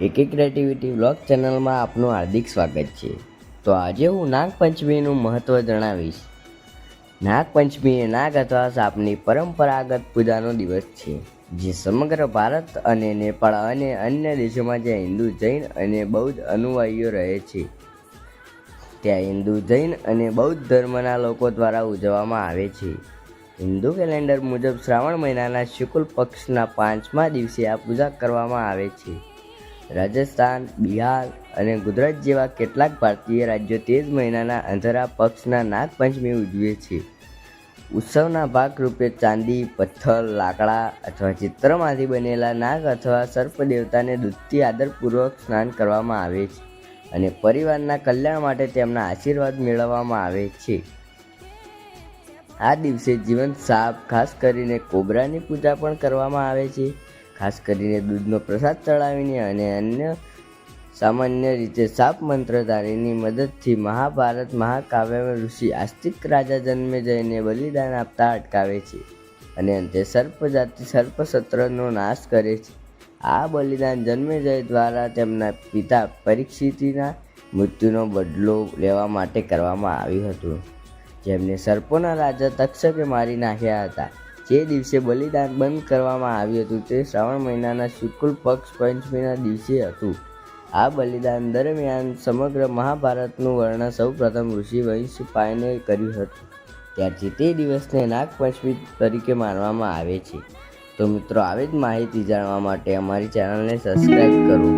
એકે creativity blog ચેનલમાં આપનું હાર્દિક સ્વાગત છે. તો આજે હું નાગપંચમીનું મહત્ત્વ જણાવીશ. નાગપંચમી એ નાગ અથવા સાપની પરંપરાગત પૂજાનો દિવસ છે, જે સમગ્ર ભારત અને નેપાળ અને અન્ય દેશોમાં જ્યાં હિન્દુ જૈન અને બૌદ્ધ અનુયાયીઓ રહે છે, ત્યાં હિન્દુ જૈન અને બૌદ્ધ ધર્મના લોકો દ્વારા ઉજવવામાં આવે છે. હિન્દુ કેલેન્ડર મુજબ શ્રાવણ મહિનાના શુક્લ પક્ષના પાંચમા દિવસે આ પૂજા કરવામાં આવે છે. રાજસ્થાન, બિહાર અને ગુજરાત જેવા કેટલાક ભારતીય રાજ્યો તે જ મહિનાના અંધારા પક્ષના નાગપંચમી ઉજવે છે. ઉત્સવના ભાગરૂપે ચાંદી, પથ્થર, લાકડા અથવા ચિત્રમાંથી બનેલા નાગ અથવા સર્પ દેવતાને દૂધથી આદરપૂર્વક સ્નાન કરવામાં આવે છે અને પરિવારના કલ્યાણ માટે તેમના આશીર્વાદ મેળવવામાં આવે છે. આ દિવસે જીવંત સાપ, ખાસ કરીને કોબરાની પૂજા પણ કરવામાં આવે છે. ખાસ કરીને દૂધનો પ્રસાદ ચડાવીને અને અન્ય સામાન્ય રીતે સાપ મંત્રધારીની મદદથી મહાભારત મહાકાવ્યમાં ઋષિ આસ્તિક રાજા જન્મે જઈને બલિદાન આપતા અટકાવે છે અને અંતે સર્પજાતિ સર્પસત્રનો નાશ કરે છે. આ બલિદાન જન્મેજય દ્વારા તેમના પિતા પરીક્ષિતિના મૃત્યુનો બદલો લેવા માટે કરવામાં આવ્યું હતું. જેમને સર્પોના રાજા તક્ષકે મારી નાખ્યા હતા. જે દિવસે બલિદાન બંધ કરવામાં આવ્યું હતું તે શ્રાવણ મહિનાના શુક્લ પક્ષ પંચમીના દિવસે હતું. આ બલિદાન દરમિયાન સમગ્ર મહાભારતનું વર્ણન સૌપ્રથમ ઋષિ વંશપાયને કર્યું હતું. ત્યારથી તે દિવસને નાગપંચમી તરીકે માનવામાં આવે છે. તો મિત્રો, આવી જ માહિતી જાણવા માટે અમારી ચેનલને સબસ્ક્રાઈબ કરો.